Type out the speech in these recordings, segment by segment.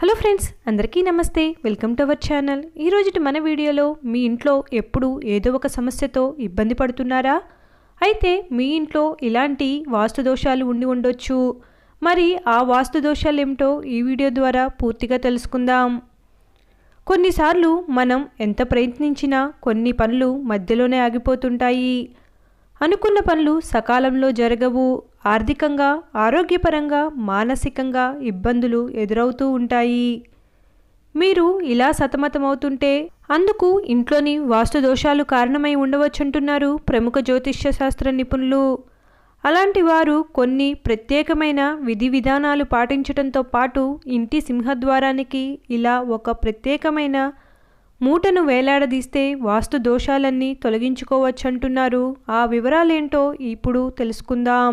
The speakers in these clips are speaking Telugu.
హలో ఫ్రెండ్స్ అందరికీ నమస్తే. Welcome to our channel. ఈరోజు మన వీడియోలో మీ ఇంట్లో ఎప్పుడు ఏదో ఒక సమస్యతో ఇబ్బంది పడుతున్నారా? అయితే మీ ఇంట్లో ఇలాంటి వాస్తు దోషాలు ఉండి ఉండొచ్చు. మరి ఆ వాస్తు దోషాలు ఏమిటో ఈ వీడియో ద్వారా పూర్తిగా తెలుసుకుందాం. కొన్నిసార్లు మనం ఎంత ప్రయత్నించినా కొన్ని పనులు మధ్యలోనే ఆగిపోతుంటాయి. అనుకున్న పనులు సకాలంలో జరగవు. ఆర్థికంగా ఆరోగ్యపరంగా మానసికంగా ఇబ్బందులు ఎదురవుతూ ఉంటాయి. మీరు ఇలా సతమతమవుతుంటే అందుకు ఇంట్లోని వాస్తు దోషాలు కారణమై ఉండవచ్చంటున్నారు ప్రముఖ జ్యోతిష్య శాస్త్ర నిపుణులు. అలాంటి వారు కొన్ని ప్రత్యేకమైన విధి విధానాలు పాటించడంతో పాటు ఇంటి సింహద్వారానికి ఇలా ఒక ప్రత్యేకమైన మూటను వేలాడదీస్తే వాస్తు దోషాలన్నీ తొలగించుకోవచ్చంటున్నారు. ఆ వివరాలేంటో ఇప్పుడు తెలుసుకుందాం.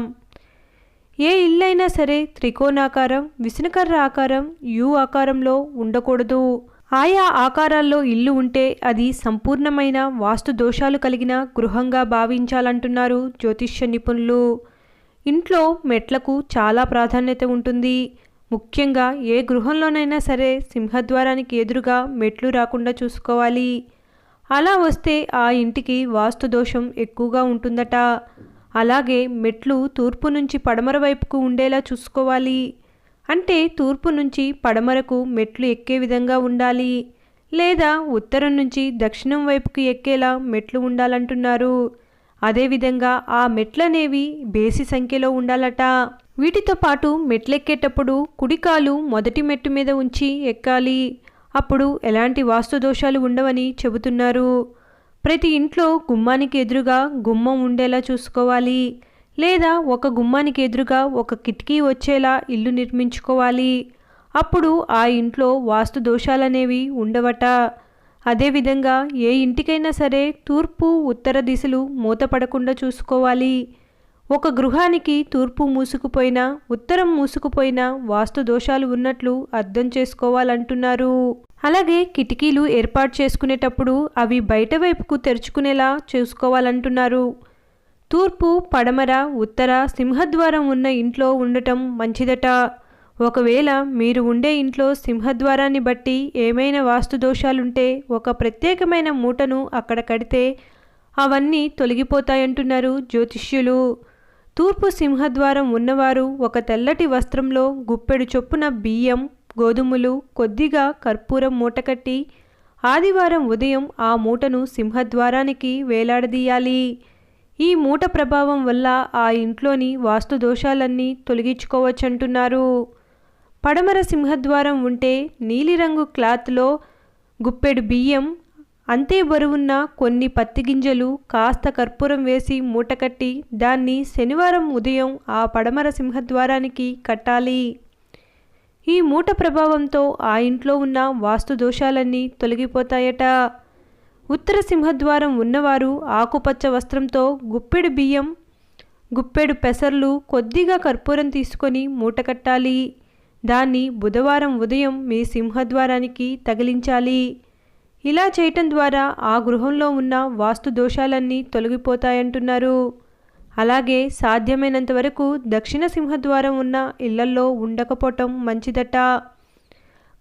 ఏ ఇల్లైనా సరే త్రికోణాకారం విసనకర్ర ఆకారం యు ఆకారంలో ఉండకూడదు. ఆయా ఆకారాల్లో ఇల్లు ఉంటే అది సంపూర్ణమైన వాస్తు దోషాలు కలిగిన గృహంగా భావించాలంటున్నారు జ్యోతిష్య నిపుణులు. ఇంట్లో మెట్లకు చాలా ప్రాధాన్యత ఉంటుంది. ముఖ్యంగా ఏ గృహంలోనైనా సరే సింహద్వారానికి ఎదురుగా మెట్లు రాకుండా చూసుకోవాలి. అలా వస్తే ఆ ఇంటికి వాస్తు దోషం ఎక్కువగా ఉంటుందట. అలాగే మెట్లు తూర్పు నుంచి పడమర వైపుకు ఉండేలా చూసుకోవాలి. అంటే తూర్పు నుంచి పడమరకు మెట్లు ఎక్కే విధంగా ఉండాలి. లేదా ఉత్తరం నుంచి దక్షిణం వైపుకు ఎక్కేలా మెట్లు ఉండాలంటున్నారు. అదేవిధంగా ఆ మెట్లనేవి బేసి సంఖ్యలో ఉండాలట. వీటితో పాటు మెట్లెక్కేటప్పుడు కుడికాలు మొదటి మెట్టు మీద ఉంచి ఎక్కాలి. అప్పుడు ఎలాంటి వాస్తు దోషాలు ఉండవని చెబుతున్నారు. ప్రతి ఇంట్లో గుమ్మానికి ఎదురుగా గుమ్మం ఉండేలా చూసుకోవాలి. లేదా ఒక గుమ్మానికి ఎదురుగా ఒక కిటికీ వచ్చేలా ఇల్లు నిర్మించుకోవాలి. అప్పుడు ఆ ఇంట్లో వాస్తు దోషాలనేవి ఉండవట. అదేవిధంగా ఏ ఇంటికైనా సరే తూర్పు ఉత్తర దిశలు మూతపడకుండా చూసుకోవాలి. ఒక గృహానికి తూర్పు మూసుకుపోయినా ఉత్తరం మూసుకుపోయినా వాస్తు దోషాలు ఉన్నట్లు అర్థం చేసుకోవాలంటున్నారు. అలాగే కిటికీలు ఏర్పాటు చేసుకునేటప్పుడు అవి బయట వైపుకు తెరుచుకునేలా చూసుకోవాలంటున్నారు. తూర్పు పడమర ఉత్తర సింహద్వారం ఉన్న ఇంట్లో ఉండటం మంచిదట. ఒకవేళ మీరు ఉండే ఇంట్లో సింహద్వారాన్ని బట్టి ఏమైనా వాస్తు దోషాలుంటే ఒక ప్రత్యేకమైన మూటను అక్కడ కడితే అవన్నీ తొలగిపోతాయంటున్నారు జ్యోతిష్యులు. తూర్పు సింహద్వారం ఉన్నవారు ఒక తెల్లటి వస్త్రంలో గుప్పెడు చొప్పున బియ్యం గోధుమలు కొద్దిగా కర్పూరం మూటకట్టి ఆదివారం ఉదయం ఆ మూటను సింహద్వారానికి వేలాడదీయాలి. ఈ మూట ప్రభావం వల్ల ఆ ఇంట్లోని వాస్తు దోషాలన్నీ తొలగించుకోవచ్చంటున్నారు. పడమర సింహద్వారం ఉంటే నీలిరంగు క్లాత్లో గుప్పెడు బియ్యం అంతే బరువున్న కొన్ని పత్తి గింజలు కాస్త కర్పూరం వేసి మూటకట్టి దాన్ని శనివారం ఉదయం ఆ పడమర సింహద్వారానికి కట్టాలి. ఈ మూట ప్రభావంతో ఆ ఇంట్లో ఉన్న వాస్తు దోషాలన్నీ తొలగిపోతాయట. ఉత్తర సింహద్వారం ఉన్నవారు ఆకుపచ్చ వస్త్రంతో గుప్పెడు బియ్యం గుప్పెడు పెసర్లు కొద్దిగా కర్పూరం తీసుకొని మూట కట్టాలి. దాన్ని బుధవారం ఉదయం మీ సింహద్వారానికి తగిలించాలి. ఇలా చేయటం ద్వారా ఆ గృహంలో ఉన్న వాస్తు దోషాలన్నీ తొలగిపోతాయంటున్నారు. అలాగే సాధ్యమైనంత వరకు దక్షిణ సింహద్వారం ఉన్న ఇళ్ళల్లో ఉండకపోవటం మంచిదట.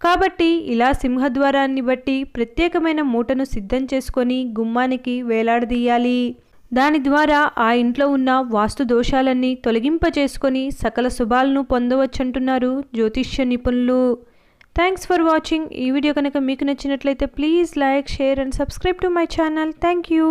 కాబట్టి ఇలా సింహద్వారాన్ని బట్టి ప్రత్యేకమైన మూటను సిద్ధం చేసుకొని గుమ్మానికి వేలాడదీయాలి. దాని ద్వారా ఆ ఇంట్లో ఉన్న వాస్తు దోషాలన్నీ తొలగింపచేసుకొని సకల శుభాలను పొందవచ్చంటున్నారు జ్యోతిష్య నిపుణులు. థ్యాంక్స్ ఫర్ వాచింగ్ ఈ వీడియో కనుక మీకు నచ్చినట్లయితే please like share and subscribe to my channel thank you